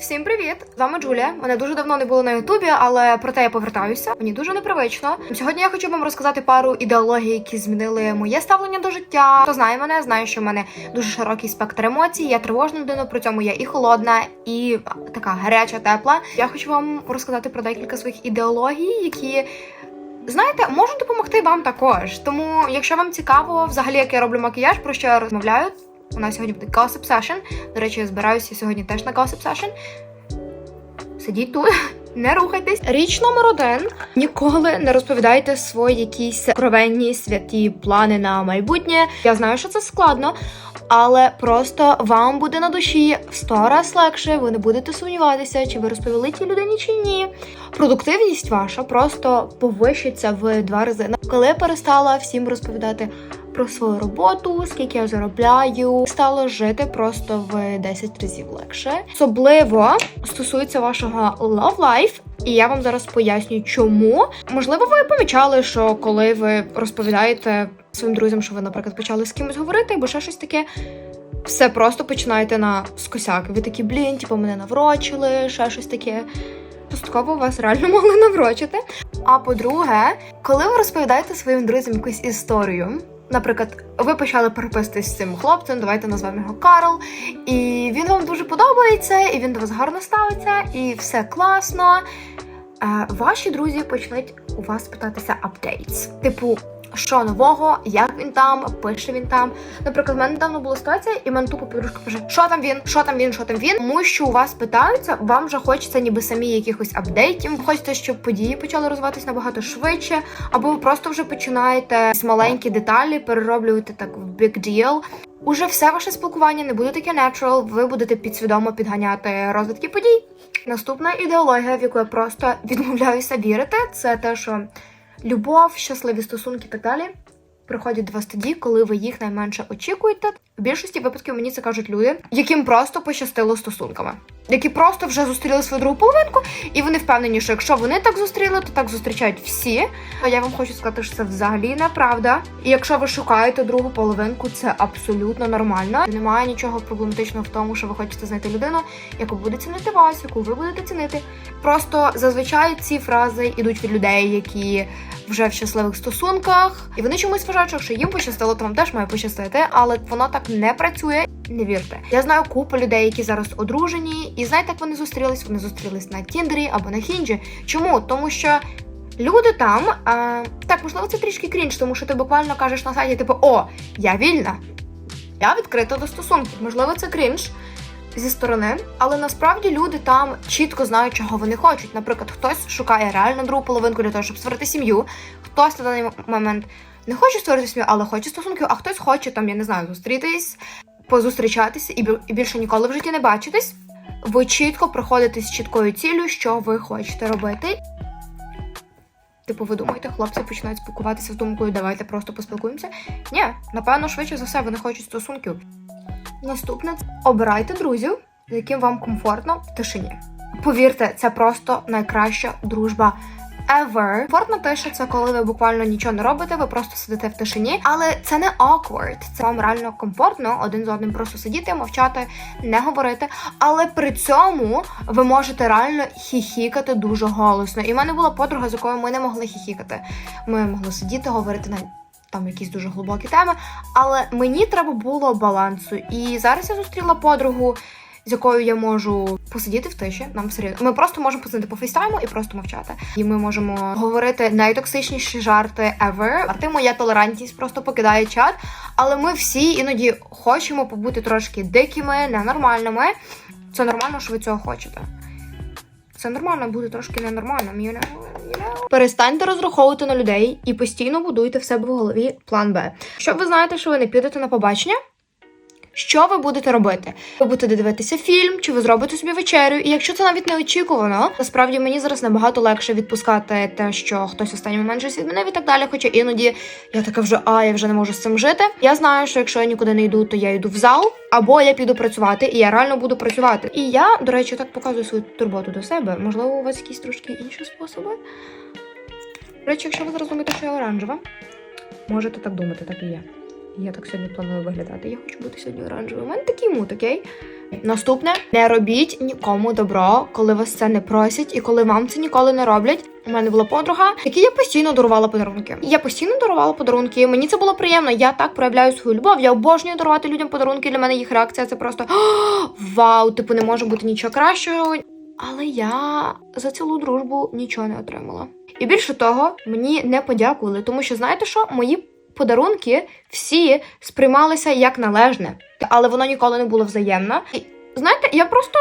Всім привіт! З вами Джулія. Мене дуже давно не було на Ютубі, але проте я повертаюся. Мені дуже непривично. Сьогодні я хочу вам розказати пару ідеологій, які змінили моє ставлення до життя. Хто знає мене, знає, що в мене дуже широкий спектр емоцій. Я тривожна людина, при цьому я і холодна, і така гаряча, тепла. Я хочу вам розказати про декілька своїх ідеологій, які. Знаєте, можуть допомогти вам також. Тому, якщо вам цікаво, взагалі, як я роблю макіяж, про що я розмовляю, у нас сьогодні буде gossip session. До речі, я збираюся сьогодні теж на gossip session. Сидіть тут, не рухайтесь. Річ номер один: ніколи не розповідайте свої якісь кровенні святі плани на майбутнє. Я знаю, що це складно, але просто вам буде на душі в сто раз легше. Ви не будете сумніватися, чи ви розповіли тій людині чи ні. Продуктивність ваша просто повищиться в два рази. Коли я перестала всім розповідати про свою роботу, скільки я заробляю, стало жити просто в 10 разів легше. Особливо стосується вашого love life, і я вам зараз поясню, чому. Можливо, ви помічали, що коли ви розповідаєте своїм друзям, що ви, наприклад, почали з кимось говорити, або ще щось таке. Все просто починаєте на скосяк. Ви такі, блін, типу, мене наврочили, ще щось таке. Частково вас реально могли наврочити. А по-друге, коли ви розповідаєте своїм друзям якусь історію, наприклад, ви почали переписуватись з цим хлопцем, давайте назвемо його Карл, і він вам дуже подобається, і він до вас гарно ставиться, і все класно. Е, ваші друзі почнуть у вас питатися апдейтс. Типу, що нового, як він там, пише він там. Наприклад, в мене недавно була ситуація, і мене тупо подружка каже, що там він, що там він, що там він. Тому що у вас питаються, вам вже хочеться ніби самі якихось апдейтів. Хочете, щоб події почали розвиватися набагато швидше, або ви просто вже починаєте з маленькі деталі перероблювати так в big deal. Уже все ваше спілкування не буде таке natural, ви будете підсвідомо підганяти розвитки подій. Наступна ідеологія, в яку я просто відмовляюся вірити, це те, що любов, щасливі стосунки і так далі приходять до вас тоді, коли ви їх найменше очікуєте. В більшості випадків мені це кажуть люди, яким просто пощастило стосунками, які просто вже зустріли свою другу половинку, і вони впевнені, що якщо вони так зустріли, то так зустрічають всі. А я вам хочу сказати, що це взагалі неправда. І якщо ви шукаєте другу половинку, це абсолютно нормально. Немає нічого проблематичного в тому, що ви хочете знайти людину, яку буде цінити вас, яку ви будете цінити. Просто зазвичай ці фрази йдуть від людей, які вже в щасливих стосунках, і вони чомусь вважають, що їм пощастило, то вам теж має пощастити, але воно так не працює. Не вірте. Я знаю купу людей, які зараз одружені, і знаєте, як вони зустрілись? Вони зустрілись на Тіндері або на Хінджі. Чому? Тому що. Люди там, а, так, можливо, це трішки крінж, тому що ти буквально кажеш на сайті, типу, о, я вільна, я відкрита до стосунків. Можливо, це крінж зі сторони, але насправді люди там чітко знають, чого вони хочуть. Наприклад, хтось шукає реально другу половинку для того, щоб створити сім'ю, хтось на даний момент не хоче створити сім'ю, але хоче стосунків, а хтось хоче там, я не знаю, зустрітись, позустрічатися і, більше ніколи в житті не бачитись. Ви чітко проходите з чіткою ціллю, що ви хочете робити. Типу, ви думаєте, хлопці починають спілкуватися з думкою, давайте просто поспілкуємося. Ні, напевно, швидше за все, вони хочуть стосунків. Наступне обирайте друзів, з яким вам комфортно в тишині. Повірте, це просто найкраща дружба ever. Комфортна тиша це коли ви буквально нічого не робите, ви просто сидите в тишині, але це не awkward. Це вам реально комфортно один з одним просто сидіти, мовчати, не говорити. Але при цьому ви можете реально хіхікати дуже голосно. І в мене була подруга, з якою ми не могли хіхікати. Ми могли сидіти, говорити на там якісь дуже глибокі теми. Але мені треба було балансу. І зараз я зустріла подругу, з якою я можу посидіти в тиші. Нам все рівно. Ми просто можемо посидіти по фейстайму і просто мовчати. І ми можемо говорити найтоксичніші жарти ever. А моя толерантність просто покидає чат. Але ми всі іноді хочемо побути трошки дикими, ненормальними. Це нормально, що ви цього хочете. Це нормально буде трошки ненормальним. You? You know? Перестаньте розраховувати на людей і постійно будуйте в себе в голові план Б. Якщо ви знаєте, що ви не підете на побачення, що ви будете робити? Ви будете дивитися фільм, чи ви зробите собі вечерю? І якщо це навіть не очікувано, насправді мені зараз набагато легше відпускати те, що хтось останній момент щось відмінив і так далі. Хоча іноді я така вже а я вже не можу з цим жити. Я знаю, що якщо я нікуди не йду, то я йду в зал, або я піду працювати, і я реально буду працювати. І я, до речі, так показую свою турботу до себе. Можливо, у вас якісь трошки інші способи. До речі, якщо ви зараз думаєте, що я оранжева, можете так думати, так і є. Я так сьогодні планую виглядати. Я хочу бути сьогодні оранжевою. У мене такий мут, окей? Наступне не робіть нікому добро, коли вас це не просять, і коли вам це ніколи не роблять. У мене була подруга, якій я постійно дарувала подарунки. Я постійно дарувала подарунки. Мені це було приємно. Я так проявляю свою любов. Я обожнюю дарувати людям подарунки. Для мене їх реакція це просто вау, типу не може бути нічого кращого. Але я за цілу дружбу нічого не отримала. І більше того, мені не подякували, тому що знаєте що? Мої подарунки всі сприймалися як належне, але воно ніколи не було взаємно. І знаєте, я просто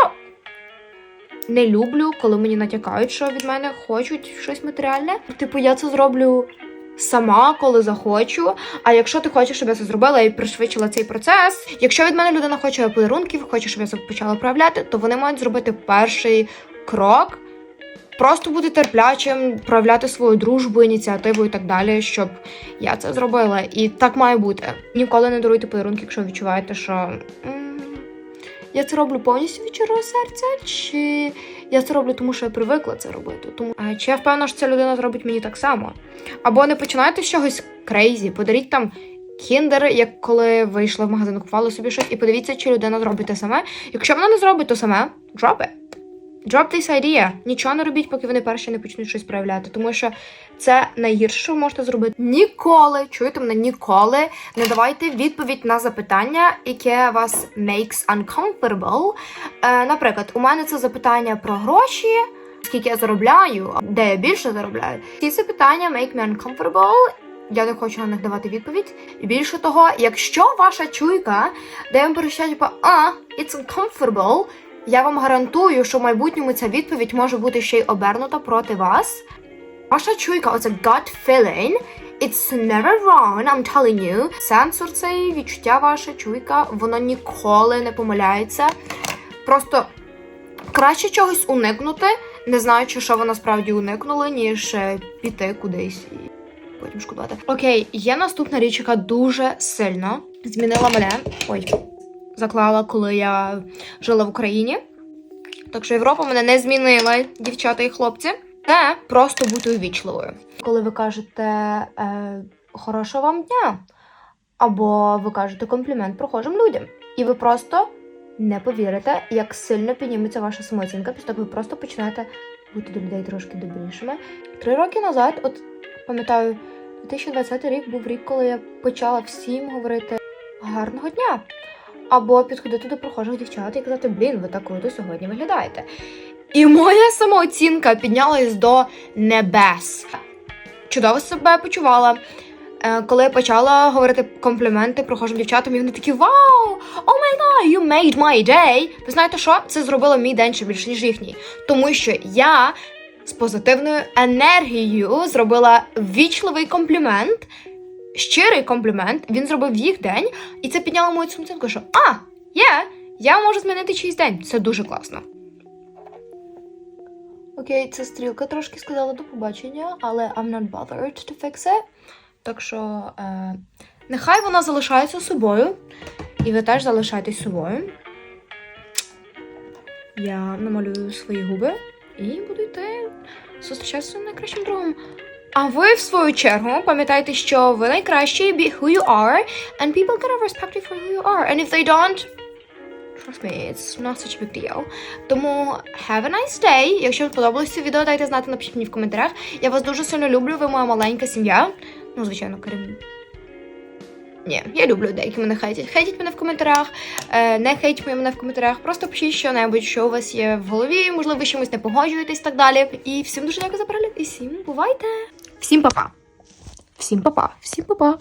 не люблю, коли мені натякають, що від мене хочуть щось матеріальне. Типу, я це зроблю сама, коли захочу. А якщо ти хочеш, щоб я це зробила і пришвидшила цей процес, якщо від мене людина хоче подарунків, хоче, щоб я це почала проявляти, то вони мають зробити перший крок. Просто бути терплячим, проявляти свою дружбу, ініціативу і так далі, щоб я це зробила. І так має бути. Ніколи не даруйте подарунки, якщо відчуваєте, що я це роблю повністю від щирого серця, чи я це роблю, тому що я привикла це робити. Тому а, чи я впевнена, що ця людина зробить мені так само? Або не починайте з чогось крейзі, подаріть там. Кіндер, як коли ви йшли в магазин, купували собі щось, і подивіться, чи людина зробить те саме. Якщо вона не зробить то саме, it. Drop this idea. Нічого не робіть, поки вони перші не почнуть щось проявляти, тому що це найгірше, що ви можете зробити. Ніколи, чуєте мене, ніколи не давайте відповідь на запитання, яке вас makes uncomfortable. Е, наприклад, у мене це запитання про гроші, скільки я заробляю, де я більше заробляю. Ці запитання make me uncomfortable. Я не хочу на них давати відповідь. І більше того, якщо ваша чуйка дає вам перещать, типу, а, it's uncomfortable, я вам гарантую, що в майбутньому ця відповідь може бути ще й обернута проти вас. Ваша чуйка, оце gut feeling, it's never wrong, I'm telling you. Сенсор цей, відчуття ваше, чуйка, воно ніколи не помиляється. Просто краще чогось уникнути, не знаючи, що ви насправді уникнули, ніж е, піти кудись і потім шкодувати. Окей, є наступна річ, яка дуже сильно змінила мене. Ой, заклала, коли я жила в Україні. Так що Європа мене не змінила, дівчата і хлопці. Це просто бути увічливою. Коли ви кажете е, хорошого вам дня, або ви кажете комплімент прохожим людям, і ви просто не повірите, як сильно підніметься ваша самооцінка, після того ви просто починаєте бути до людей трошки добрішими. Три роки назад, от пам'ятаю, 2020 рік був рік, коли я почала всім говорити гарного дня. Або підходити до прохожих дівчат і казати, блін, ви так круто сьогодні виглядаєте. І моя самооцінка піднялась до небес. Чудово себе почувала. Е, Коли я почала говорити компліменти прохожим дівчатам, і вони такі вау! О май гад, you made my day! Ви знаєте що? Це зробило мій день ще більше, ніж їхній. Тому що я з позитивною енергією зробила ввічливий комплімент, щирий комплімент. Він зробив їх день, і це підняло мою самооцінку, що а, є, я можу змінити чийсь день. Це дуже класно. Окей, це стрілка трошки сказала до побачення, але I'm not bothered to fix it. Так що е, нехай вона залишається собою, і ви теж залишайтесь собою. Я намалюю свої губи і буду йти зустрічатися з найкращим другом. А ви, в свою чергу, пам'ятайте, що ви найкращі, be who you are, and people gonna respect you for who you are. And if they don't, trust me, it's not such a big deal. Тому have a nice day. Якщо вам сподобалось це відео, дайте знати, напишіть мені в коментарях. Я вас дуже сильно люблю, ви моя маленька сім'я. Ну, звичайно, Карим. Ні, я люблю людей, які мене хейтять. Хейтіть мене в коментарях, е, не хейтіть мене в коментарях. Просто пишіть що-небудь, що у вас є в голові, можливо, ви чимось не погоджуєтесь і так далі. І всім дуже дякую за перегляд. І всім бувайте! Всім па-па! Всім па-па! Всім па-па!